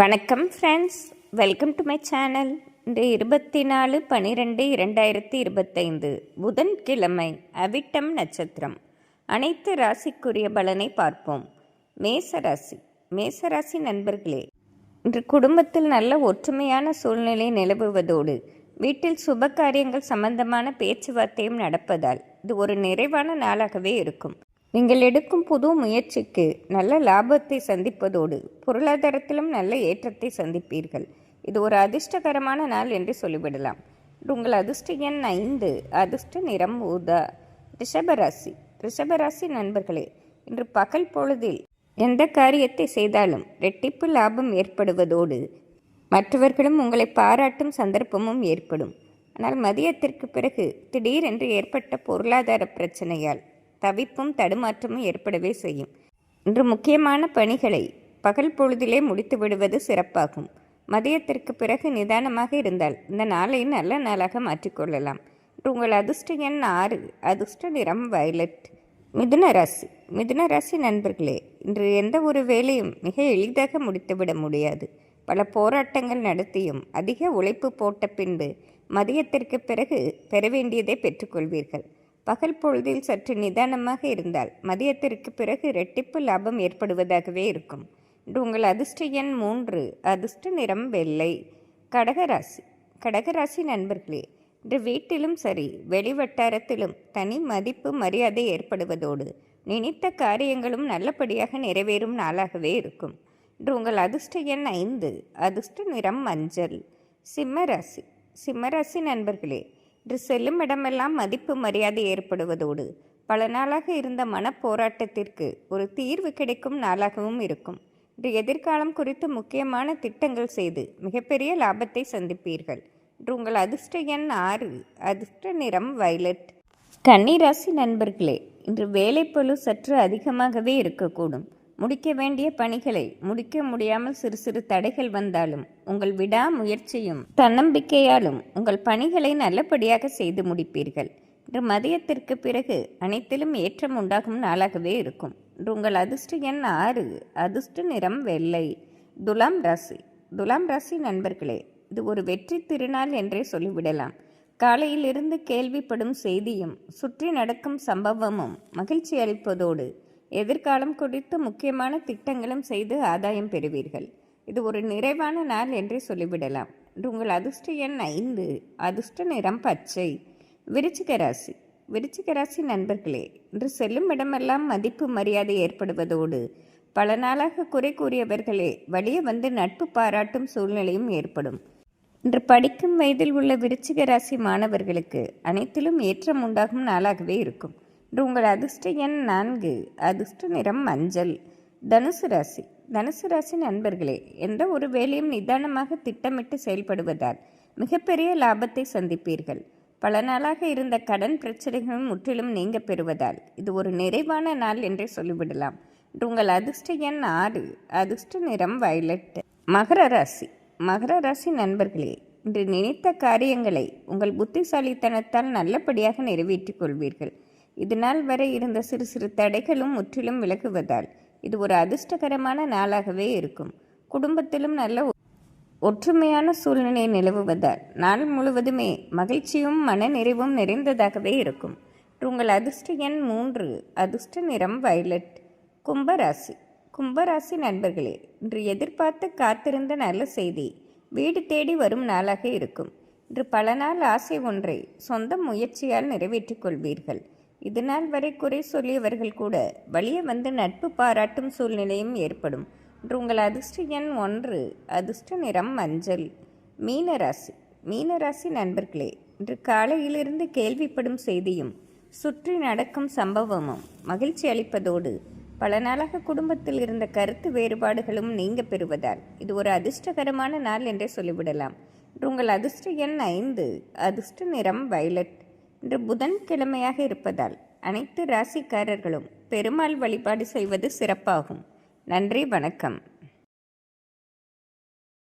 வணக்கம் friends welcome to my channel இன்று இருபத்தி நாலு பன்னிரெண்டு இரண்டாயிரத்தி இருபத்தைந்து. புதன்கிழமை அவிட்டம் நட்சத்திரம். அனைத்து ராசிக்குரிய பலனை பார்ப்போம். மேசராசி மேசராசி நண்பர்களே இன்று குடும்பத்தில் நல்ல ஒற்றுமையான சூழ்நிலை நிலவுவதோடு வீட்டில் சுப காரியங்கள் சம்பந்தமான பேச்சுவார்த்தையும் நடப்பதால் இது ஒரு நிறைவான நாளாகவே இருக்கும். நீங்கள் எடுக்கும் புது முயற்சிக்கு நல்ல லாபத்தை சந்திப்பதோடு பொருளாதாரத்திலும் நல்ல ஏற்றத்தை சந்திப்பீர்கள். இது ஒரு அதிர்ஷ்டகரமான நாள் என்று சொல்லிவிடலாம். உங்கள் அதிர்ஷ்ட எண் ஐந்து அதிர்ஷ்ட நிறம் ஊதா. ரிஷபராசி ரிஷபராசி நண்பர்களே இன்று பகல் பொழுதில் எந்த காரியத்தை செய்தாலும் ரெட்டிப்பு லாபம் ஏற்படுவதோடு மற்றவர்களும் உங்களை பாராட்டும் சந்தர்ப்பமும் ஏற்படும். ஆனால் மதியத்திற்கு பிறகு திடீரென்று ஏற்பட்ட பொருளாதார பிரச்சனையால் தவிப்பும் தடுமாற்றமும் ஏற்படவே செய்யும். இன்று முக்கியமான பணிகளை பகல் பொழுதிலே முடித்து விடுவது சிறப்பாகும். மதியத்திற்கு பிறகு நிதானமாக இருந்தால் இந்த நாளை நல்ல நாளாக மாற்றிக்கொள்ளலாம் உங்கள் அதிர்ஷ்ட எண் ஆறு அதிர்ஷ்ட நிறம் வயலட். மிதுன ராசி மிதுன ராசி நண்பர்களே இன்று எந்த ஒரு வேலையும் மிக எளிதாக முடித்துவிட முடியாது. பல போராட்டங்கள் நடத்தியும் அதிக உழைப்பு போட்ட பின்பு மதியத்திற்கு பிறகு பெற வேண்டியதை பெற்றுக்கொள்வீர்கள் பகல் பொழுதில் சற்று நிதானமாக இருந்தால் மதியத்திற்கு பிறகு ரெட்டிப்பு லாபம் ஏற்படுவதாகவே இருக்கும். இன்று உங்கள் அதிர்ஷ்ட எண் மூன்று. அதிர்ஷ்ட நிறம் வெள்ளை. கடகராசி. கடகராசி நண்பர்களே இன்று வீட்டிலும் சரி வெளிவட்டாரத்திலும் தனி மதிப்பு மரியாதை ஏற்படுவதோடு நினைத்த காரியங்களும் நல்லபடியாக நிறைவேறும் நாளாகவே இருக்கும். இன்று உங்கள் அதிர்ஷ்ட எண் ஐந்து. அதிர்ஷ்ட நிறம் மஞ்சள். சிம்மராசி. சிம்மராசி நண்பர்களே இன்று செல்லும் இடமெல்லாம் மதிப்பு மரியாதை ஏற்படுவதோடு பல நாளாக இருந்த மனப்போராட்டத்திற்கு ஒரு தீர்வு கிடைக்கும் நாளாகவும் இருக்கும். இன்று எதிர்காலம் குறித்து முக்கியமான திட்டங்கள் செய்து மிகப்பெரிய லாபத்தை சந்திப்பீர்கள். இன்று உங்கள் அதிர்ஷ்ட எண் ஆறு அதிர்ஷ்ட நிறம் வயலட். கன்னிராசி நண்பர்களே இன்று வேலைப்பழு சற்று அதிகமாகவே இருக்கக்கூடும். முடிக்க வேண்டிய பணிகளை முடிக்க முடியாமல் சிறு சிறு தடைகள் வந்தாலும் உங்கள் விடாமுயற்சியும் தன்னம்பிக்கையாலும் உங்கள் பணிகளை நல்லபடியாக செய்து முடிப்பீர்கள். இன்று மதியத்திற்கு பிறகு அனைத்திலும் ஏற்றம் உண்டாகும் நாளாகவே இருக்கும். இன்று உங்கள் அதிர்ஷ்ட எண் ஆறு அதிர்ஷ்ட நிறம் வெள்ளை. துலாம் ராசி. துலாம் ராசி நண்பர்களே இது ஒரு வெற்றி திருநாள் என்றே சொல்லிவிடலாம். காலையிலிருந்து கேள்விப்படும் செய்தியும் சுற்றி நடக்கும் சம்பவமும் மகிழ்ச்சி அளிப்பதோடு எதிர்காலம் குறித்து முக்கியமான திட்டங்களும் செய்து ஆதாயம் பெறுவீர்கள். இது ஒரு நிறைவான நாள் என்றே சொல்லிவிடலாம். உங்கள் அதிர்ஷ்ட எண் ஐந்து. அதிர்ஷ்ட நிறம் பச்சை. விருச்சிக ராசி. விருச்சிக ராசி நண்பர்களே இன்று செல்லும் இடமெல்லாம் மதிப்பு மரியாதை ஏற்படுவதோடு பல நாளாக குறை கூறியவர்களே வழியே வந்து நட்பு பாராட்டும் சூழ்நிலையும் ஏற்படும். இன்று படிக்கும் வயதில் உள்ள விருச்சிக ராசி மாணவர்களுக்கு அனைத்திலும் ஏற்றம் உண்டாகும் நாளாகவே இருக்கும். இன்று உங்கள் அதிர்ஷ்ட எண் நான்கு. அதிர்ஷ்ட நிறம் மஞ்சள். தனுசு ராசி. தனுசு ராசி நண்பர்களே எந்த ஒரு வேலையும் நிதானமாக திட்டமிட்டு செயல்படுவதால் மிகப்பெரிய லாபத்தை சந்திப்பீர்கள். பல நாளாக இருந்த கடன் பிரச்சனைகளும் முற்றிலும் நீங்க பெறுவதால் இது ஒரு நிறைவான நாள் என்றே சொல்லிவிடலாம். இன்று உங்கள் அதிர்ஷ்ட எண் ஆறு. அதிர்ஷ்ட நிறம் வயலட். மகர ராசி. மகர ராசி நண்பர்களே இன்று நினைத்த காரியங்களை உங்கள் புத்திசாலித்தனத்தால் நல்லபடியாக நிறைவேற்றிக் கொள்வீர்கள். இது நாள் வரை இருந்த சிறு சிறு தடைகளும் முற்றிலும் விலகுவதால் இது ஒரு அதிர்ஷ்டகரமான நாளாகவே இருக்கும். குடும்பத்திலும் நல்ல ஒற்றுமையான சூழ்நிலை நிலவுவதால் நாள் முழுவதுமே மகிழ்ச்சியும் மனநிறைவும் நிறைந்ததாகவே இருக்கும். உங்கள் அதிர்ஷ்ட எண் மூன்று அதிர்ஷ்ட நிறம் வயலட் கும்பராசி. கும்பராசி நண்பர்களே இன்று எதிர்பார்த்து காத்திருந்த நல்ல செய்தி வீடு தேடி வரும் நாளாக இருக்கும். இன்று பல நாள் ஆசை ஒன்றை சொந்த முயற்சியால் நிறைவேற்றிக் கொள்வீர்கள். இது நாள் வரை குறை சொல்லியவர்கள் கூட வழியே வந்து நட்பு பாராட்டும் சூழ்நிலையும் ஏற்படும். இன்று உங்கள் அதிர்ஷ்ட எண் ஒன்று அதிர்ஷ்ட நிறம் மஞ்சள். மீனராசி மீனராசி நண்பர்களே இன்று காலையிலிருந்து கேள்விப்படும் செய்தியும் சுற்றி நடக்கும் சம்பவமும் மகிழ்ச்சி அளிப்பதோடு பல நாளாக குடும்பத்தில் இருந்த கருத்து வேறுபாடுகளும் நீங்க பெறுவதால் இது ஒரு அதிர்ஷ்டகரமான நாள் என்றே சொல்லிவிடலாம். இன்று உங்கள் அதிர்ஷ்ட எண் ஐந்து அதிர்ஷ்ட நிறம் வயலட். இன்று புதன் கிழமையாக இருப்பதால் அனைத்து ராசிக்காரர்களும் பெருமாள் வழிபாடு செய்வது சிறப்பாகும். நன்றி வணக்கம்.